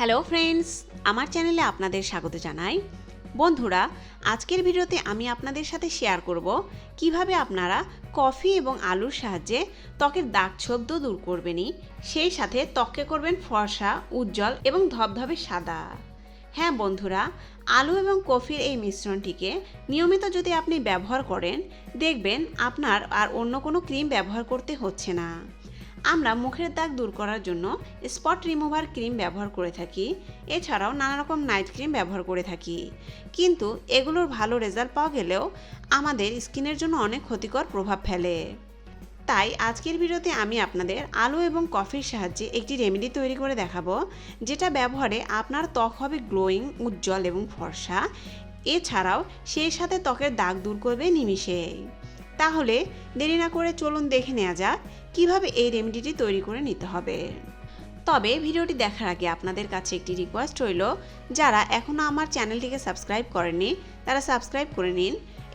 Hello friends, আমার চ্যানেলে আপনাদের স্বাগত জানাই। বন্ধুরা, আজকের ভিডিওতে আমি আপনাদের সাথে শেয়ার করব কীভাবে আপনারা কফি এবং আলুর সাহায্যে ত্বকের দাগ ছোপ দূর করবেনই, সেই সাথে ত্বককে করবেন ফর্সা, উজ্জ্বল এবং ধবধবে সাদা। হ্যাঁ বন্ধুরা, আলু এবং কফির এই মিশ্রণটিকে নিয়মিত যদি আপনি ব্যবহার করেন, দেখবেন আপনার আর অন্য কোনো ক্রিম ব্যবহার করতে হচ্ছে না। আমরা মুখের দাগ দূর করার জন্য স্পট রিমুভার ক্রিম ব্যবহার করে থাকি। এছাড়াও নানা রকম নাইট ক্রিম ব্যবহার করে থাকি। কিন্তু এগুলোর ভালো রেজাল্ট পাওয়া গেলেও আমাদের স্কিনের জন্য অনেক ক্ষতিকর প্রভাব ফেলে। তাই আজকের ভিডিওতে আমি আপনাদের আলু এবং কফির সাহায্যে একটি রেমেডি তৈরি করে দেখাবো, যেটা ব্যবহারে আপনার ত্বক হবে গ্লোয়িং উজ্জ্বল এবং ফর্সা। এছাড়াও সেই সাথে ত্বকের দাগ দূর করবে নিমিষে। তাহলে দেরি না করে চলুন দেখে নেওয়া যাক কীভাবে এই রেমেডিটি তৈরি করে নিতে হবে। তবে ভিডিওটি দেখার আগে আপনাদের কাছে একটি রিকোয়েস্ট রইল, যারা এখনও আমার চ্যানেলটিকে সাবস্ক্রাইব করেননি, তারা সাবস্ক্রাইব করে নিন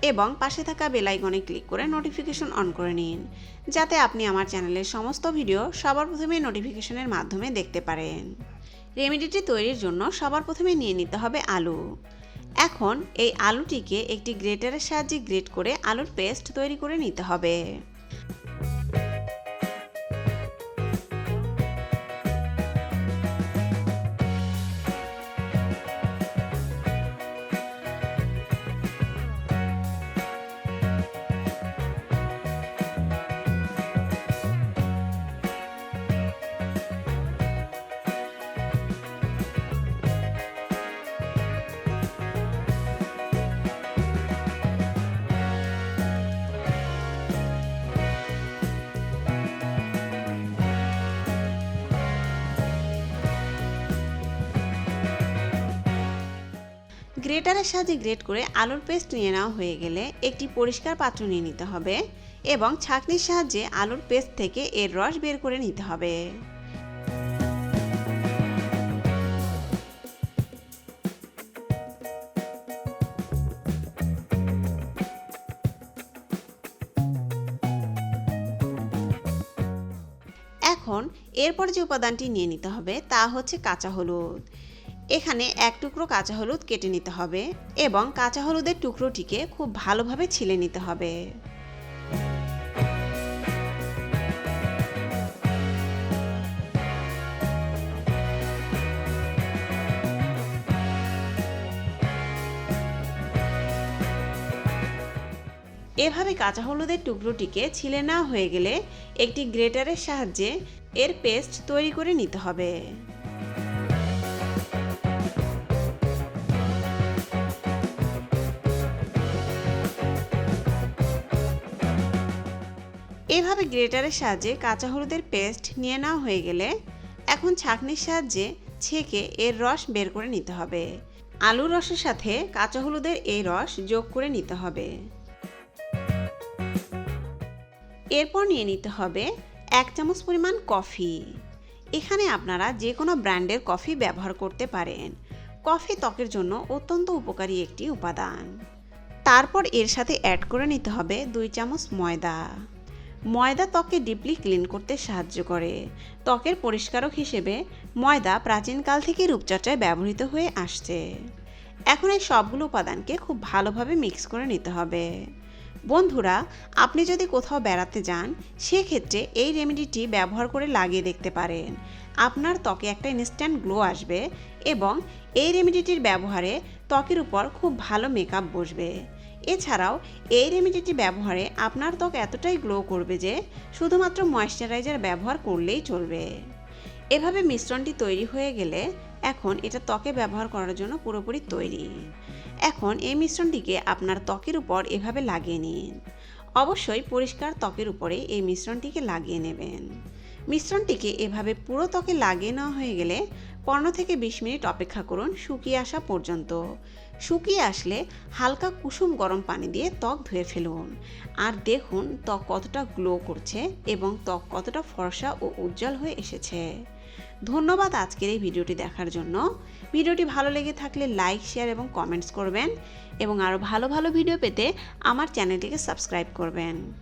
এবং পাশে থাকা বেল আইকনে ক্লিক করে নোটিফিকেশন অন করে নিন, যাতে আপনি আমার চ্যানেলের সমস্ত ভিডিও সবার প্রথমে নোটিফিকেশনের মাধ্যমে দেখতে পারেন। রেমেডিটি তৈরির জন্য সবার প্রথমে নিয়ে নিতে হবে আলু। এখন এই আলুটিকে একটি গ্রেটারের সাহায্যে গ্রেট করে আলুর পেস্ট তৈরি করে নিতে হবে। গ্রেটারের সাহায্যে গ্রেট করে আলুর পেস্ট নিয়ে নেওয়া হয়ে গেলে একটি পরিষ্কার পাত্র নিয়ে নিতে হবে এবং ছাঁকনির সাহায্যে আলুর পেস্ট থেকে এর রস বের করে নিতে হবে। এখন এরপর যে উপাদানটি নিয়ে নিতে হবে তা হচ্ছে কাঁচা হলুদ। এখানে এক টুকরো কাঁচা হলুদ কেটে নিতে হবে এবং কাঁচা হলুদের টুকরোটিকে খুব ভালোভাবে ছিলে নিতে হবে। এভাবে কাঁচা হলুদের টুকরোটিকে ছিলে না হয়ে গেলে একটি গ্রেটারের সাহায্যে এর পেস্ট তৈরি করে নিতে হবে। এভাবে গ্রেটারের সাহায্যে কাঁচা হলুদের পেস্ট নিয়ে নেওয়া হয়ে গেলে এখন ছাঁকনির সাহায্যে ছেঁকে এর রস বের করে নিতে হবে। আলুর রসের সাথে কাঁচা হলুদের এই রস যোগ করে নিতে হবে। এরপর নিয়ে নিতে হবে এক চামচ পরিমাণ কফি। এখানে আপনারা যে কোনো ব্র্যান্ডের কফি ব্যবহার করতে পারেন। কফি ত্বকের জন্য অত্যন্ত উপকারী একটি উপাদান। তারপর এর সাথে অ্যাড করে নিতে হবে দুই চামচ ময়দা। ময়দা ত্বককে ডিপলি ক্লিন করতে সাহায্য করে। ত্বকের পরিষ্কারক হিসেবে ময়দা প্রাচীনকাল থেকে রূপচর্চায় ব্যবহৃত হয়ে আসছে। এখন এই সবগুলো উপাদানকে খুব ভালোভাবে মিক্স করে নিতে হবে। বন্ধুরা, আপনি যদি কোথাও বেড়াতে যান, সেক্ষেত্রে এই রেমেডিটি ব্যবহার করে লাগিয়ে দেখতে পারেন। আপনার ত্বকে একটা ইনস্ট্যান্ট গ্লো আসবে এবং এই রেমেডিটির ব্যবহারে ত্বকের উপর খুব ভালো মেকআপ বসবে। এছাড়াও, এই রেমেডিটি ব্যবহারে আপনার ত্বক এতটাই গ্লো করবে যে শুধুমাত্র ময়শ্চারাইজার ব্যবহার করলেই চলবে। এভাবে মিশ্রণটি তৈরি হয়ে গেলে এখন এটা ত্বকে ব্যবহার করার জন্য পুরোপুরি তৈরি। এখন এই মিশ্রণটিকে আপনার ত্বকের উপর এভাবে লাগিয়ে নিন। অবশ্যই পরিষ্কার ত্বকের উপরে এই মিশ্রণটিকে লাগিয়ে নেবেন। মিশ্রণটিকে এভাবে পুরো ত্বকে লাগিয়ে নেওয়া হয়ে গেলে পনেরো থেকে বিশ মিনিট অপেক্ষা করুন শুকিয়ে আসা পর্যন্ত। শুকিয়ে আসলে হালকা কুসুম গরম পানি দিয়ে ত্বক ধুয়ে ফেলুন। আর দেখুন ত্বক কতটা গ্লো করছে এবং ত্বক কতটা ফর্সা ও উজ্জ্বল হয়ে এসেছে। ধন্যবাদ আজকের এই ভিডিওটি দেখার জন্য। ভিডিওটি ভালো লেগে থাকলে লাইক শেয়ার এবং কমেন্টস করবেন এবং আরও ভালো ভালো ভিডিও পেতে আমার চ্যানেলটিকে সাবস্ক্রাইব করবেন।